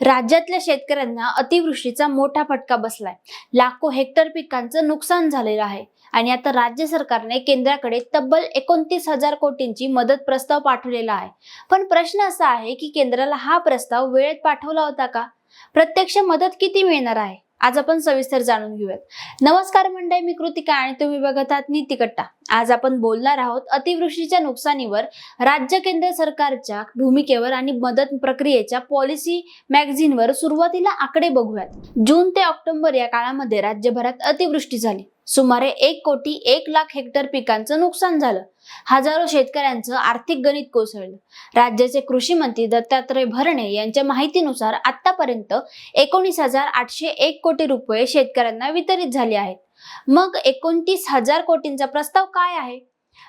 राज्यातल्या शेतकऱ्यांना अतिवृष्टीचा मोठा फटका बसलाय. लाखो हेक्टर पिकांचं नुकसान झालेलं आहे. आणि आता राज्य सरकारने केंद्राकडे तब्बल एकोणतीस हजार कोटींची मदत प्रस्ताव पाठवलेला आहे. पण प्रश्न असा आहे की केंद्राला हा प्रस्ताव वेळेत पाठवला होता का? प्रत्यक्ष मदत किती मिळणार आहे? आज आपण सविस्तर जाणून घेऊयात. नमस्कार मंडळी मी कृतिका आणि तुम्ही बघत आहात नीतिकट्टा. आज आपण बोलणार आहोत अतिवृष्टीच्या नुकसानीवर राज्य केंद्र सरकारच्या भूमिकेवर आणि मदत प्रक्रियेच्या पॉलिसी मॅगझिनवर सुरुवातीला आकडे बघूयात. जून ते ऑक्टोबर या काळामध्ये राज्यभरात अतिवृष्टी झाली. सुमारे एक कोटी एक लाख हेक्टर पिकांचं नुकसान झालं. हजारो शेतकऱ्यांचं आर्थिक गणित कोसळलं. राज्याचे कृषी मंत्री दत्तात्रय भरणे यांच्या माहितीनुसार आतापर्यंत एकोणीस हजार आठशे एक कोटी रुपये शेतकऱ्यांना वितरित झाले आहेत. मग एकोणतीस हजार कोटींचा प्रस्ताव काय आहे?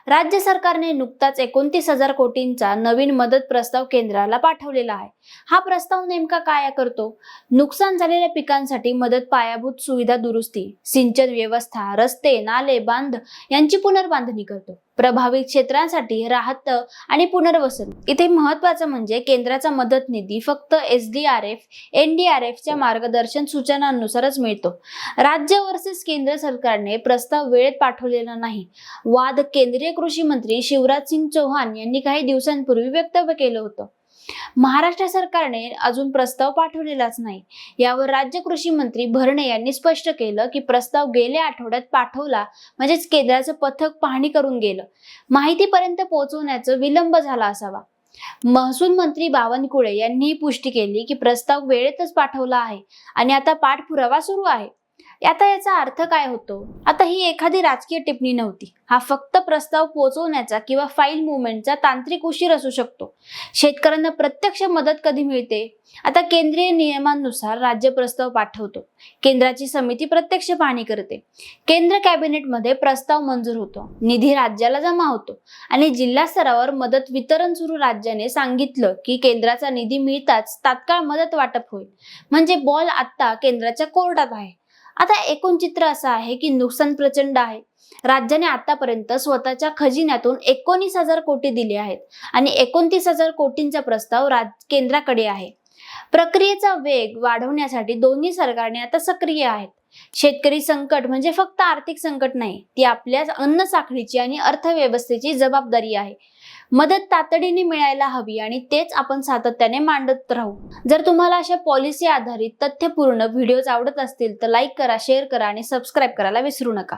राज्य सरकारने नुकताच एकोणतीस हजार कोटींचा नवीन मदत प्रस्ताव केंद्राला पाठवलेला आहे. हा प्रस्ताव नेमका काय करतो? नुकसान झालेल्या पिकांसाठी मदत पायाभूत सुविधा दुरुस्ती सिंचन व्यवस्था रस्ते नाले बांध यांची पुनर्बांधणी करतो. प्रभावित क्षेत्रांसाठी राहत आणि पुनर्वसन. इथे महत्वाचं म्हणजे केंद्राचा मदत निधी फक्त S D R F N D R एफच्या मार्गदर्शन सूचनांनुसारच मिळतो. राज्य वर्सेस केंद्र सरकारने प्रस्ताव वेळेत पाठवलेला नाही. वाद केंद्रीय कृषी मंत्री शिवराज सिंग चौहान यांनी काही दिवसांपूर्वी वक्तव्य केलं होतं. महाराष्ट्र सरकारने अजून प्रस्ताव पाठवलेलाच नाही. यावर राज्य कृषी मंत्री भरणे यांनी स्पष्ट केलं की प्रस्ताव गेल्या आठवड्यात पाठवला म्हणजेच केंद्राचं पथक पाहणी करून गेलं. माहितीपर्यंत पोहोचवण्याचं विलंब झाला असावा. महसूल मंत्री बावनकुळे यांनी पुष्टी केली की प्रस्ताव वेळेतच पाठवला आहे आणि आता पाठपुरावा सुरू आहे. आता याचा अर्थ काय होतो? आता ही एखादी राजकीय टिप्पणी नव्हती. हा फक्त प्रस्ताव पोहोचवण्याचा किंवा फाईल मुवमेंटचा तांत्रिक उशीर असू शकतो. शेतकऱ्यांना प्रत्यक्ष मदत कधी मिळते? आता केंद्रीय नियमांनुसार राज्य प्रस्ताव पाठवतो. केंद्राची समिती प्रत्यक्ष पाहणी करते. केंद्र कॅबिनेटमध्ये प्रस्ताव मंजूर होतो. निधी राज्याला जमा होतो. आणि जिल्हा स्तरावर मदत वितरण सुरू राज्याने सांगितलं की केंद्राचा निधी मिळताच तात्काळ मदत वाटप होईल. म्हणजे बॉल आत्ता केंद्राच्या कोर्टात आहे आता एकूण चित्र असं आहे की नुकसान प्रचंड आहे. राज्याने आतापर्यंत स्वतःच्या खजिन्यातून एकोणीस हजार कोटी दिले आहेत आणि एकोणतीस हजार कोटींचा प्रस्ताव राज केंद्राकडे आहे. प्रक्रियेचा वेग वाढवण्यासाठी दोन्ही सरकारने आता सक्रिय आहेत. शेतकरी संकट म्हणजे फक्त आर्थिक संकट नाही ती आपल्या अन्न साखळीची आणि अर्थव्यवस्थेची जबाबदारी आहे. मदत तातडीने मिळायला हवी आणि तेच आपण सातत्याने मांडत राहू. जर तुम्हाला अशा पॉलिसी आधारित तथ्यपूर्ण व्हिडिओज आवडत असतील तर लाईक करा शेअर करा आणि सबस्क्राईब करायला विसरू नका.